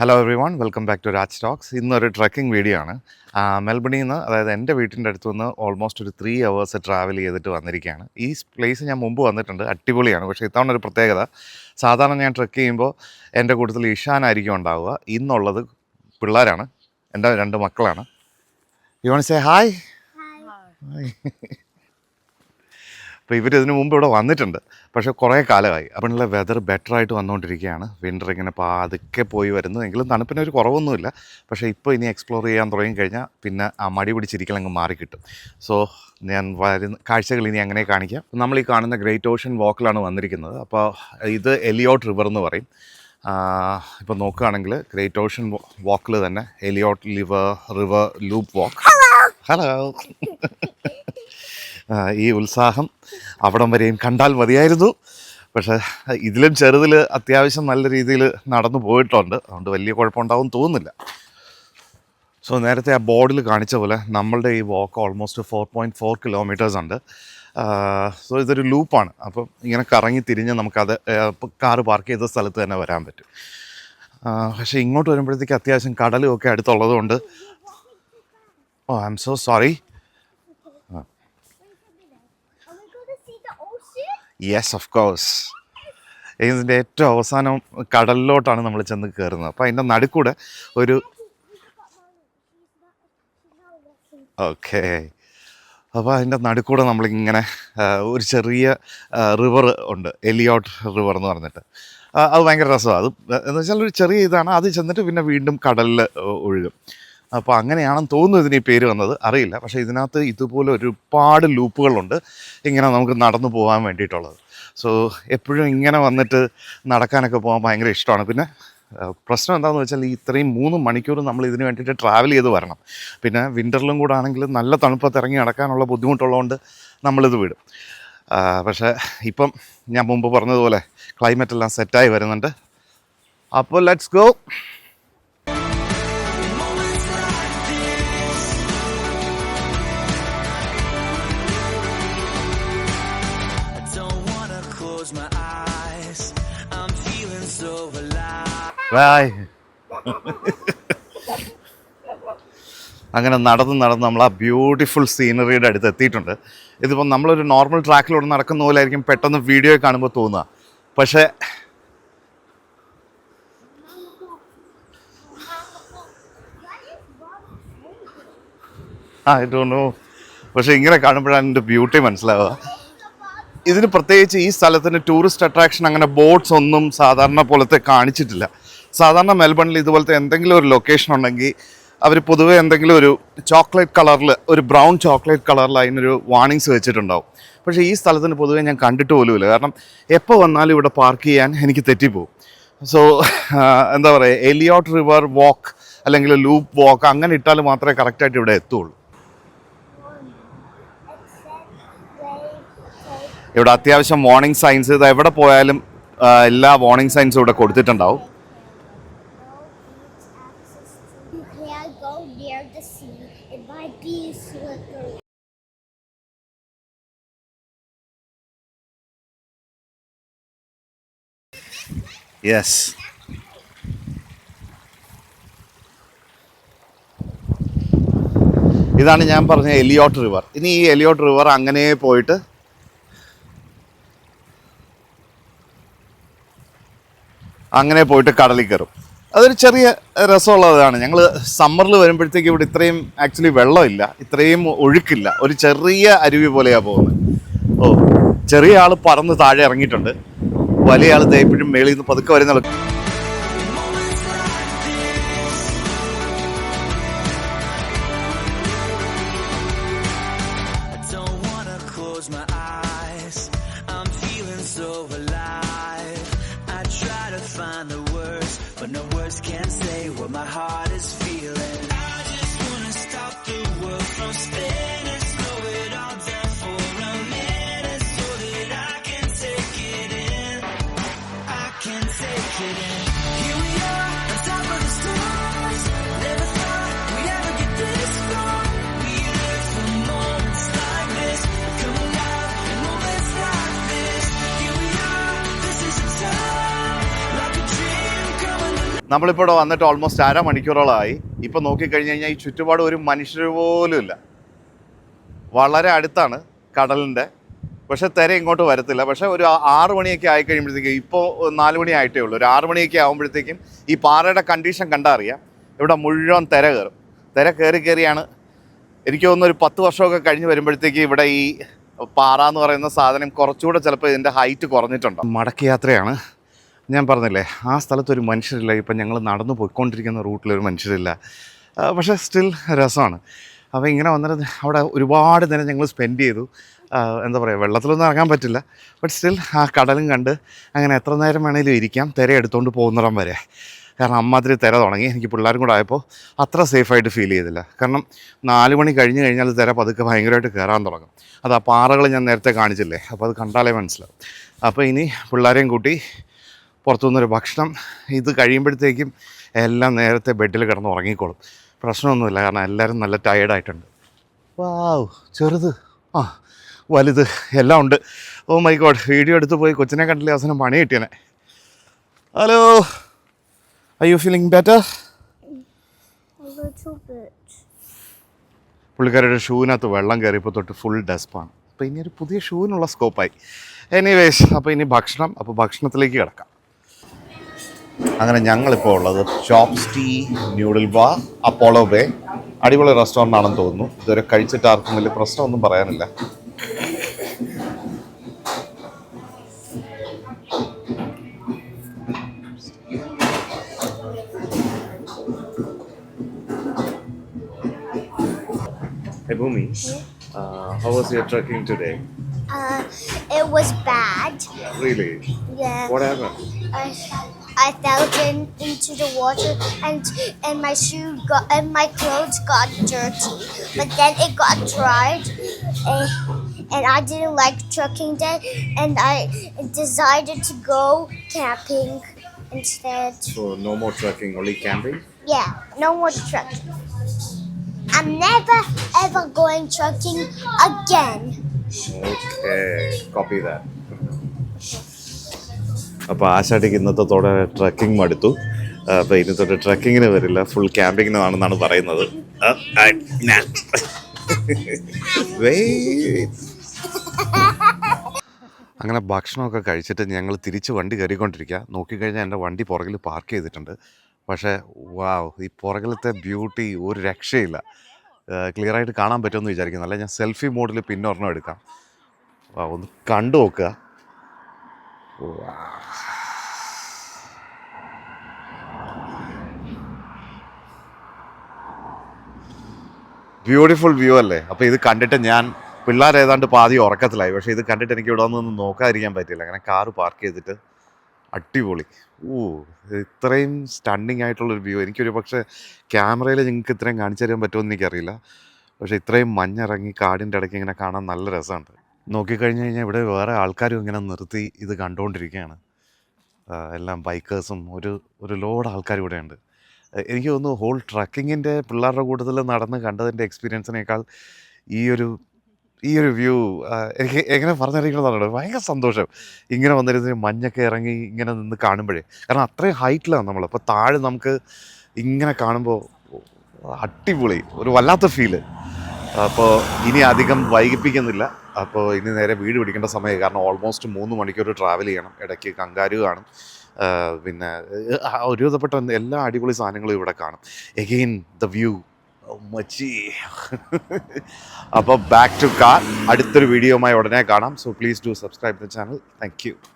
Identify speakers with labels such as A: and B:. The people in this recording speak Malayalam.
A: Hello everyone welcome back to Raj stocks ഇന്നൊരു ട്രക്കിംഗ് വീഡിയോ ആണ്. മെൽബണിൽ നിന്ന് അതായത് എന്റെ വീട്ടിന്റെ അടുത്ത് നിന്ന് ഓൾമോസ്റ്റ് ഒരു ത്രീ അവേഴ്സ് ട്രാവൽ ചെയ്തിട്ട് വന്നിരിക്കുകയാണ്. ഈ പ്ലേസ് ഞാൻ മുമ്പ് വന്നിട്ടുണ്ട്. അടിപൊളിയാണ്. പക്ഷേ ഇത്തവണ ഒരു പ്രത്യേകത. സാധാരണ ഞാൻ ട്രക്ക് ചെയ്യുമ്പോൾ എന്റെ കൂട്ടത്തിൽ ഇഷാനായിരിക്കും ഉണ്ടാവുക. ഇന്നുള്ളത് പിള്ളേരാണ്. എന്റെ രണ്ട് മക്കളാണ്. യു വൺ സേ ഹായ് അപ്പോൾ ഇവർ ഇതിനു മുമ്പ് ഇവിടെ വന്നിട്ടുണ്ട്. പക്ഷേ കുറേ കാലമായി. അപ്പോഴുള്ള വെതർ ബെറ്റർ ആയിട്ട് വന്നുകൊണ്ടിരിക്കുകയാണ് വിന്റർ ഇങ്ങനെ പാതുക്കെ പോയി വരുന്നു. എങ്കിലും തണുപ്പിന് ഒരു കുറവൊന്നുമില്ല. പക്ഷേ ഇപ്പോൾ ഇനി എക്സ്പ്ലോർ ചെയ്യാൻ തുടങ്ങി കഴിഞ്ഞാൽ പിന്നെ ആ മടി പിടിച്ചിരിക്കലങ്ങ് മാറിക്കിട്ടും സോ ഞാൻ വരുന്ന കാഴ്ചകൾ ഇനി അങ്ങനെ കാണിക്കാം. നമ്മൾ ഈ കാണുന്ന ഗ്രേറ്റ് ഓഷ്യൻ വാക്കിലാണ് വന്നിരിക്കുന്നത്. അപ്പോൾ ഇത് എലിയോട്ട് റിവർ എന്ന് പറയും. ഇപ്പോൾ നോക്കുകയാണെങ്കിൽ ഗ്രേറ്റ് ഓഷൻ വാക്കിൽ തന്നെ Elliot liver river loop walk hello ഈ ഉത്സാഹം അവിടം വരെയും കണ്ടാൽ മതിയായിരുന്നു. പക്ഷേ ഇതിലും ചെറുതിൽ അത്യാവശ്യം നല്ല രീതിയിൽ നടന്നു പോയിട്ടുണ്ട്. അതുകൊണ്ട് വലിയ കുഴപ്പമുണ്ടാവും തോന്നുന്നില്ല. സോ നേരത്തെ ആ ബോർഡിൽ കാണിച്ച പോലെ നമ്മളുടെ ഈ walk almost four point four kilometres ഉണ്ട്. സോ ഇതൊരു ലൂപ്പാണ് അപ്പം ഇങ്ങനെ കറങ്ങി തിരിഞ്ഞ് നമുക്കത് കാറ് പാർക്ക് ചെയ്ത സ്ഥലത്ത് തന്നെ വരാൻ പറ്റും. പക്ഷേ ഇങ്ങോട്ട് വരുമ്പോഴത്തേക്ക് അത്യാവശ്യം കടലും ഒക്കെ അടുത്തുള്ളതുകൊണ്ട് ഓ I'm so sorry yes of course ഇതിന്റെ ഏറ്റവും അവസാനം കടലിലോട്ടാണ് നമ്മൾ ചെന്ന് കയറുന്നത് അപ്പോൾ അതിന്റെ നടുക്കൂടെ ഒരു ഓക്കെ അപ്പോൾ അതിന്റെ നടുക്കൂടെ നമ്മളിങ്ങനെ ഒരു ചെറിയ റിവർ ഉണ്ട്. എലിയോട്ട് റിവർ എന്ന് പറഞ്ഞിട്ട്. അത് ഭയങ്കര രസമാണ്. അത് എന്ന് വെച്ചാൽ ഒരു ചെറിയ ഇതാണ്. അത് ചെന്നിട്ട് പിന്നെ വീണ്ടും കടലിൽ ഒഴുകും. അപ്പോൾ അങ്ങനെയാണെന്ന് തോന്നുന്നു ഇതിന് ഈ പേര് വന്നത്. അറിയില്ല. പക്ഷേ ഇതിനകത്ത് ഇതുപോലെ ഒരുപാട് ലൂപ്പുകളുണ്ട് ഇങ്ങനെ നമുക്ക് നടന്നു പോകാൻ വേണ്ടിയിട്ടുള്ളത്. സോ എപ്പോഴും ഇങ്ങനെ വന്നിട്ട് നടക്കാനൊക്കെ പോകാൻ ഭയങ്കര ഇഷ്ടമാണ്. പിന്നെ പ്രശ്നം എന്താണെന്ന് വെച്ചാൽ ഈ ഇത്രയും മൂന്ന് മണിക്കൂർ നമ്മൾ ഇതിന് വേണ്ടിയിട്ട് ട്രാവൽ ചെയ്ത് വരണം. പിന്നെ വിന്ററിലും കൂടെ ആണെങ്കിൽ നല്ല തണുപ്പത്ത് ഇറങ്ങി നടക്കാനുള്ള ബുദ്ധിമുട്ടുള്ളതുകൊണ്ട് നമ്മളിത് വിടും. പക്ഷേ ഇപ്പം ഞാൻ മുമ്പ് പറഞ്ഞതുപോലെ ക്ലൈമറ്റ് എല്ലാം സെറ്റായി വരുന്നുണ്ട്. അപ്പോൾ ലെറ്റ്സ് ഗോ ബായ്. അങ്ങനെ നടന്ന് നടന്ന് നമ്മൾ ആ ബ്യൂട്ടിഫുൾ സീനറിയുടെ അടുത്ത് എത്തിയിട്ടുണ്ട്. ഇതിപ്പോൾ നമ്മളൊരു നോർമൽ ട്രാക്കിലൂടെ നടക്കുന്ന പോലെ ആയിരിക്കും പെട്ടെന്ന് വീഡിയോ കാണുമ്പോൾ തോന്നുക. പക്ഷേ ആ ഇട്ടോണു പക്ഷേ ഇങ്ങനെ കാണുമ്പോഴാണ് എന്റെ ബ്യൂട്ടി മനസ്സിലാവുക. ഇതിന് പ്രത്യേകിച്ച് ഈ സ്ഥലത്തിന് ടൂറിസ്റ്റ് അട്രാക്ഷൻ അങ്ങനെ ബോട്ട്സ് ഒന്നും സാധാരണ പോലത്തെ കാണിച്ചിട്ടില്ല. സാധാരണ മെൽബണിൽ ഇതുപോലത്തെ എന്തെങ്കിലും ഒരു ലൊക്കേഷൻ ഉണ്ടെങ്കിൽ അവർ പൊതുവേ എന്തെങ്കിലും ഒരു ചോക്ലേറ്റ് കളറിൽ ഒരു ബ്രൗൺ ചോക്ലേറ്റ് കളറിൽ അതിനൊരു വാർണിങ്സ് വെച്ചിട്ടുണ്ടാവും. പക്ഷേ ഈ സ്ഥലത്തിന് പൊതുവേ ഞാൻ കണ്ടിട്ട് പോലുമില്ല കാരണം എപ്പോൾ വന്നാലും ഇവിടെ പാർക്ക് ചെയ്യാൻ എനിക്ക് തെറ്റിപ്പോവും. സോ എന്താ പറയുക എലിയോട്ട് റിവർ വാക്ക് അല്ലെങ്കിൽ ലൂപ്പ് വാക്ക് അങ്ങനെ ഇട്ടാൽ മാത്രമേ കറക്റ്റായിട്ട് ഇവിടെ എത്തുള്ളൂ. ഇവിടെ അത്യാവശ്യം വാർണിംഗ് സൈൻസ് ഇത് എവിടെ പോയാലും എല്ലാ വാർണിംഗ് സൈൻസും ഇവിടെ കൊടുത്തിട്ടുണ്ടാവും. യെസ് ഇതാണ് ഞാൻ പറഞ്ഞ എലിയോട്ട് റിവർ. ഇനി ഈ എലിയോട്ട് റിവർ അങ്ങനെ പോയിട്ട് അങ്ങനെ പോയിട്ട് കടലിൽ കയറും. അതൊരു ചെറിയ രസമുള്ളതാണ്. ഞങ്ങൾ സമ്മറിൽ വരുമ്പോഴത്തേക്ക് ഇവിടെ ഇത്രയും ആക്ച്വലി വെള്ളമില്ല. ഇത്രയും ഒഴുക്കില്ല. ഒരു ചെറിയ അരുവി പോലെയാണ് പോകുന്നത്. ഓ ചെറിയ ആൾ പറന്ന് താഴെ ഇറങ്ങിയിട്ടുണ്ട്. വലിയ ആൾ ഇപ്പോഴും മേളിൽ നിന്ന് പതുക്കെ വരുന്ന
B: find the words, but no words can
A: നമ്മളിപ്പോൾ ഇവിടെ വന്നിട്ട് ഓൾമോസ്റ്റ് അര മണിക്കൂറോളമായി ഇപ്പം നോക്കിക്കഴിഞ്ഞ് കഴിഞ്ഞാൽ ഈ ചുറ്റുപാട് ഒരു മനുഷ്യർ പോലും ഇല്ല. വളരെ അടുത്താണ് കടലിന്റെ പക്ഷേ തിര ഇങ്ങോട്ട് വരത്തില്ല. പക്ഷേ ഒരു ആറ് മണിയൊക്കെ ആയി കഴിയുമ്പോഴത്തേക്കും ഇപ്പോൾ നാല് മണി ആയിട്ടേ ഉള്ളൂ. ഒരു ആറ് മണിയൊക്കെ ആകുമ്പോഴത്തേക്കും ഈ പാറയുടെ കണ്ടീഷൻ കണ്ടാൽ അറിയാം ഇവിടെ മുഴുവൻ തിര കയറും. തിര കയറി കയറിയാണ്. എനിക്ക് തോന്നുന്നു ഒരു പത്ത് വർഷമൊക്കെ കഴിഞ്ഞ് വരുമ്പോഴത്തേക്ക് ഇവിടെ ഈ പാറ എന്ന് പറയുന്ന സാധനം കുറച്ചുകൂടെ ചിലപ്പോൾ ഇതിന്റെ ഹൈറ്റ് കുറഞ്ഞിട്ടുണ്ട് മടക്ക് യാത്രയാണ്. ഞാൻ പറഞ്ഞില്ലേ ആ സ്ഥലത്തൊരു മനുഷ്യരില്ല ഇപ്പം ഞങ്ങൾ നടന്നു പോയിക്കൊണ്ടിരിക്കുന്ന റൂട്ടിലൊരു മനുഷ്യരില്ല. പക്ഷേ സ്റ്റിൽ രസമാണ് അപ്പോൾ ഇങ്ങനെ വന്നിട്ട് അവിടെ ഒരുപാട് നേരം ഞങ്ങൾ സ്പെൻഡ് ചെയ്തു. എന്താ പറയുക വെള്ളത്തിലൊന്നും ഇറങ്ങാൻ പറ്റില്ല. ബട്ട് സ്റ്റിൽ ആ കടലും കണ്ട് അങ്ങനെ എത്ര നേരം വേണമെങ്കിലും ഇരിക്കാം തിര എടുത്തുകൊണ്ട് പോകുന്നിടം വരെ. കാരണം അമ്മാതിരി തിര തുടങ്ങി. എനിക്ക് പിള്ളേരും കൂടെ ആയപ്പോൾ അത്ര സേഫായിട്ട് ഫീൽ ചെയ്തില്ല. കാരണം നാല് മണി കഴിഞ്ഞ് കഴിഞ്ഞാൽ തിര പതുക്കെ ഭയങ്കരമായിട്ട് കയറാൻ തുടങ്ങും. അത് ആ പാറകൾ ഞാൻ നേരത്തെ കാണിച്ചില്ലേ? അപ്പോൾ അത് കണ്ടാലേ മനസ്സിലാവും. അപ്പോൾ ഇനി പിള്ളേരെയും കൂട്ടി പുറത്തുനിന്നൊരു ഭക്ഷണം ഇത് കഴിയുമ്പോഴത്തേക്കും എല്ലാം നേരത്തെ ബെഡിൽ കിടന്ന് ഉറങ്ങിക്കോളും. പ്രശ്നമൊന്നുമില്ല കാരണം എല്ലാവരും നല്ല ടയേർഡായിട്ടുണ്ട് വാവ് ചെറുത്. ആ വലുത്. എല്ലാം ഉണ്ട്. ഓ മൈ ഗോഡ് വീഡിയോ എടുത്ത് പോയി കൊച്ചിനെ കണ്ടില്ലേ അവസാനം പണി കിട്ടിയനെ? Hello I you feeling better. പുള്ളിക്കാരുടെ ഷൂവിനകത്ത് വെള്ളം കയറിയപ്പോൾ തൊട്ട് ഫുൾ ഡെസ്പാണ് അപ്പോൾ ഇനി ഒരു പുതിയ ഷൂവിനുള്ള സ്കോപ്പായി എനിവേസ് അപ്പോൾ ഇനി ഭക്ഷണം അപ്പോൾ ഭക്ഷണത്തിലേക്ക് കിടക്കാം. അങ്ങനെ ഞങ്ങളിപ്പോൾ ഉള്ളത് chopstick noodle bar Apollo bay അടിപൊളി റെസ്റ്റോറന്റ് ആണെന്ന് തോന്നുന്നു. ഇതുവരെ കഴിച്ചിട്ട് ആർക്കും വലിയ പ്രശ്നമൊന്നും പറയാനില്ല. Hey Bhumi, uh, how was your trekking today?
C: Uh, it was bad.
A: Really?
C: Yeah.
A: What happened?
C: I, I fell in, into the water and and my shoe got and my clothes got dirty. But then it got dried, and, and I didn't like trucking then, and I decided to go camping instead.
A: So no more trekking, only camping?
C: Yeah, no more trucking. I'm never ever going trucking again.
A: Copy അപ്പോൾ ആശാട്ടിക്ക് ഇന്നത്തോടെ ട്രക്കിംഗ് മടുത്തു. അപ്പോൾ ഇനി തൊട്ട് ട്രക്കിങ്ങിന് വരില്ല. ഫുൾ ക്യാമ്പിങ്ങിനാണെന്നാണ് പറയുന്നത്. ആ, ആ, ഞാൻ. Wait. അങ്ങനെ ഭക്ഷണമൊക്കെ കഴിച്ചിട്ട് ഞങ്ങൾ തിരിച്ച് വണ്ടി കയറിക്കൊണ്ടിരിക്കുക നോക്കിക്കഴിഞ്ഞാൽ എന്റെ വണ്ടി പുറകിൽ പാർക്ക് ചെയ്തിട്ടുണ്ട്. പക്ഷേ വാവ് ഈ പുറകിലത്തെ ബ്യൂട്ടി ഒരു രക്ഷയില്ല. ക്ലിയർ ആയിട്ട് കാണാൻ പറ്റുമെന്ന് വിചാരിക്കുന്നു. അല്ല? ഞാൻ സെൽഫി മോഡിൽ പിന്നെ ഒരെണ്ണം എടുക്കാം. ഒന്ന് കണ്ടു നോക്കുക. ബ്യൂട്ടിഫുൾ വ്യൂ അല്ലേ? അപ്പോൾ ഇത് കണ്ടിട്ട് ഞാൻ പിള്ളേർ ഏതാണ്ട് പാതി ഉറക്കത്തിലായി. പക്ഷേ ഇത് കണ്ടിട്ട് എനിക്ക് ഇവിടെ നിന്ന് നോക്കാതിരിക്കാൻ പറ്റില്ല. അങ്ങനെ കാറ് പാർക്ക് ചെയ്തിട്ട് അടിപൊളി. ഓ ഇത്രയും സ്റ്റണ്ണിങ് ആയിട്ടുള്ളൊരു വ്യൂ എനിക്കൊരു പക്ഷേ ക്യാമറയിൽ നിങ്ങൾക്ക് ഇത്രയും കാണിച്ചു തരാൻ പറ്റുമെന്ന് എനിക്കറിയില്ല. പക്ഷേ ഇത്രയും മഞ്ഞിറങ്ങി കാടിന്റെ ഇടയ്ക്ക് ഇങ്ങനെ കാണാൻ നല്ല രസമുണ്ട്. നോക്കിക്കഴിഞ്ഞ് കഴിഞ്ഞാൽ ഇവിടെ വേറെ ആൾക്കാരും ഇങ്ങനെ നിർത്തി ഇത് കണ്ടുകൊണ്ടിരിക്കുകയാണ് എല്ലാം ബൈക്കേഴ്സും ഒരു ഒരു ലോഡ് ആൾക്കാർ ഇവിടെയുണ്ട് എനിക്ക് തോന്നുന്നു ഹോൾ ട്രക്കിങ്ങിന്റെ പിള്ളേരുടെ കൂട്ടത്തിൽ നടന്ന് കണ്ടതിന്റെ എക്സ്പീരിയൻസിനേക്കാൾ ഈ ഒരു ഈ ഒരു വ്യൂ എനിക്ക് എങ്ങനെ പറഞ്ഞറിയിക്കണമെന്നാണ് ഭയങ്കര സന്തോഷം. ഇങ്ങനെ വന്നിരുന്ന മഞ്ഞൊക്കെ ഇറങ്ങി ഇങ്ങനെ നിന്ന് കാണുമ്പോഴേ. കാരണം അത്രയും ഹൈറ്റിലാണ് നമ്മൾ അപ്പോൾ താഴെ നമുക്ക് ഇങ്ങനെ കാണുമ്പോൾ അടിപൊളി ഒരു വല്ലാത്ത ഫീൽ. അപ്പോൾ ഇനി അധികം വൈകിപ്പിക്കുന്നില്ല. അപ്പോൾ ഇനി നേരെ വീട് പിടിക്കേണ്ട സമയമായി. കാരണം ഓൾമോസ്റ്റ് മൂന്ന് മണിക്കൂർ ട്രാവൽ ചെയ്യണം. ഇടയ്ക്ക് കങ്കാരു കാണും. പിന്നെ ഒരുവിധപ്പെട്ട എല്ലാ അടിപൊളി സാധനങ്ങളും ഇവിടെ കാണും. എഗെയിൻ ദ വ്യൂ മച്ചി. അപ്പോൾ ബാക്ക് ടു കാർ അടുത്തൊരു വീഡിയോയുമായി ഉടനെ കാണാം. So please do subscribe the channel thank